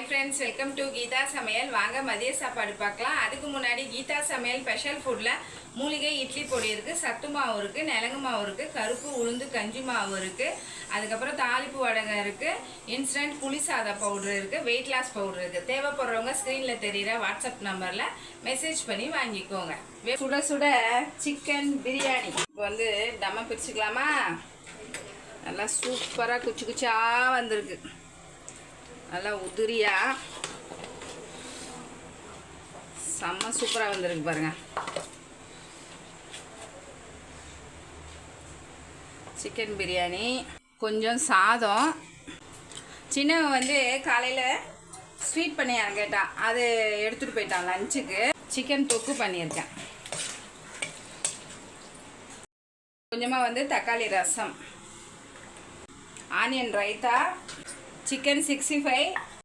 Hi friends welcome to Geetha சமையல் வாங்க மதிய சாப்பாடு பார்க்கலாம். அதுக்கு முன்னாடி கீதா சமையல் ஸ்பெஷல் ஃபுட்டில் மூலிகை இட்லி பொடி இருக்குது சத்து மாவு இருக்குது நிலங்கு மாவு இருக்குது கருப்பு உளுந்து கஞ்சி மாவு இருக்குது அதுக்கப்புறம் தாளிப்பு வடகம் இருக்குது இன்ஸ்டன்ட் புளி சாதா பவுடர் இருக்குது வெயிட் லாஸ் பவுடர் இருக்குது தேவைப்படுறவங்க ஸ்க்ரீனில் தெரிகிற வாட்ஸ்அப் நம்பரில் மெசேஜ் பண்ணி வாங்கிக்கோங்க. சுட சுட சிக்கன் பிரியாணி இப்போ வந்து டம்ம பிரிச்சுக்கலாமா? நல்லா சூப்பராக குச்சி குச்சியாக வந்திருக்கு. நல்லா உதிரியா. செம்ம சூப்பராக வந்திருக்கு பாருங்க. சிக்கன் பிரியாணி கொஞ்சம் சாதம். சின்னவன் வந்து காலையில் ஸ்வீட் பணியாரம் கேட்டான் அது எடுத்துகிட்டு போயிட்டான் லஞ்சுக்கு. சிக்கன் தொக்கு பண்ணியிருக்கேன். கொஞ்சமாக வந்து தக்காளி ரசம். Onion raita chicken 65